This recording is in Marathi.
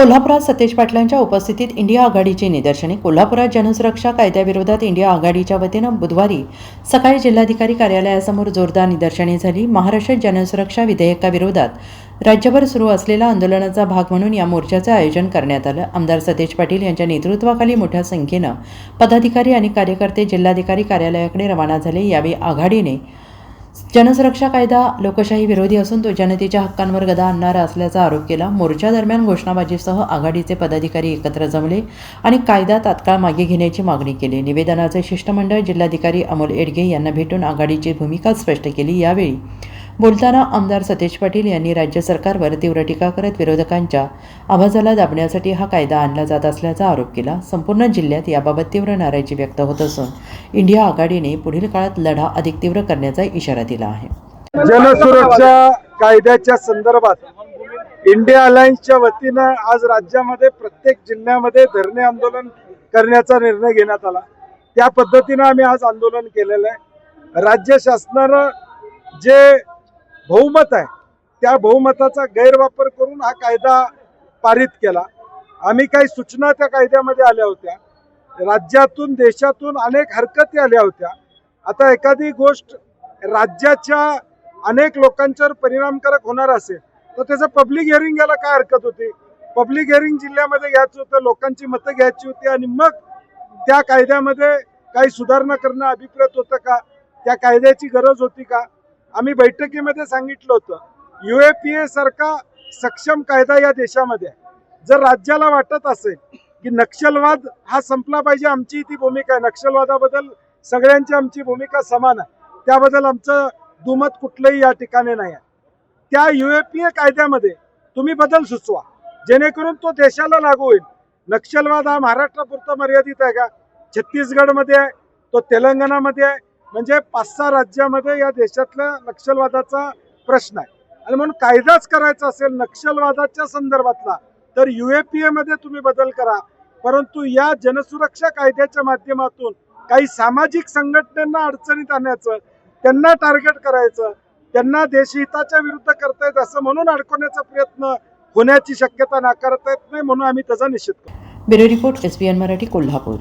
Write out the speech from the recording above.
कोल्हापुरात सतेज पाटलांच्या उपस्थितीत इंडिया आघाडीची निदर्शने. कोल्हापुरात जनसुरक्षा कायद्याविरोधात इंडिया आघाडीच्या वतीनं बुधवारी सकाळी जिल्हाधिकारी कार्यालयासमोर जोरदार निदर्शने झाली. महाराष्ट्र जनसुरक्षा विधेयकाविरोधात राज्यभर सुरू असलेल्या आंदोलनाचा भाग म्हणून या मोर्चाचं आयोजन करण्यात आलं. आमदार सतेज पाटील यांच्या नेतृत्वाखाली मोठ्या संख्येनं पदाधिकारी आणि कार्यकर्ते जिल्हाधिकारी कार्यालयाकडे रवाना झाले. यावेळी आघाडीने जनसुरक्षा कायदा लोकशाही विरोधी असून तो जनतेच्या हक्कांवर गदा आणणारा असल्याचा आरोप केला. मोर्चा दरम्यान घोषणाबाजीसह आघाडीचे पदाधिकारी एकत्र जमले आणि कायदा तात्काळ मागे घेण्याची मागणी केली. निवेदनाचे शिष्टमंडळ जिल्हाधिकारी अमोल एडगे यांना भेटून आघाडीची भूमिका स्पष्ट केली. यावेळी बोलताना आमदार सतेज पाटील यांनी राज्य सरकारवर तीव्र टीका करत विरोधकांच्या आवाजाला दाबण्यासाठी हा कायदा आणला जात असल्याचा आरोप केला. संपूर्ण जिल्ह्यात याबाबत तीव्र नाराजी व्यक्त होत असून इंडिया आघाडीने पुढील काळात लढा अधिक तीव्र करण्याचा इशारा दिला आहे. जनसुरक्षा कायद्याच्या संदर्भात इंडिया अलायन्सच्या वतीनं आज राज्यामध्ये प्रत्येक जिल्ह्यामध्ये धरणे आंदोलन करण्याचा निर्णय घेण्यात आला. त्या पद्धतीनं आम्ही आज आंदोलन केलेलं आहे. राज्य शासनानं जे बहुमत आहे. त्या बहुमताचा गैरवापर करून हा कायदा पारित केला. आम्ही काही सूचना त्या कायद्यामध्ये आल्या होत्या. राज्यातून देशातून अनेक हरकती आल्या होत्या. आता एखादी गोष्ट राज्याच्या अनेक लोकांच्यावर परिणामकारक होणार असेल तर त्याचं पब्लिक हिअरिंग घ्यायला काय हरकत होती? पब्लिक हिअरिंग जिल्ह्यामध्ये घ्यायचं होतं लोकांची मतं घ्यायची होती आणि मग त्या कायद्यामध्ये काही सुधारणा करणं अभिप्रेत होतं का? त्या कायद्याची गरज होती का? आम्ही बैठकीमध्ये सांगितलं होतं यू ए पी ए सारखा सक्षम कायदा या देशामध्ये आहे. जर राज्याला वाटत असेल की नक्षलवाद हा संपला पाहिजे आमची ती भूमिका आहे. नक्षलवादाबद्दल सगळ्यांची आमची भूमिका समान आहे. त्याबद्दल आमचं दुमत कुठलंही या ठिकाणी नाही आहे. त्या युएपीए कायद्यामध्ये तुम्ही बदल सुचवा. जेणेकरून तो देशाला लागू होईल. नक्षलवाद हा महाराष्ट्रापुरता मर्यादित आहे का? छत्तीसगडमध्ये आहे तो तेलंगणामध्ये आहे म्हणजे पाच सहा राज्यामध्ये या देशातल्या नक्षलवादाचा प्रश्न आहे. आणि म्हणून कायदाच करायचा असेल नक्षलवादाच्या संदर्भातला तर युएपीए मध्ये तुम्ही बदल करा. परंतु या जनसुरक्षा कायद्याच्या माध्यमातून काही सामाजिक संघटनांना अडचणीत आणण्याचं त्यांना टार्गेट करायचं त्यांना देशहिताच्या विरुद्ध करतायत असं म्हणून अडकवण्याचा प्रयत्न होण्याची शक्यता नाकारता येत नाही म्हणून आम्ही त्याचा निषेध करतो. Bureau report S Marathi Kolhapur.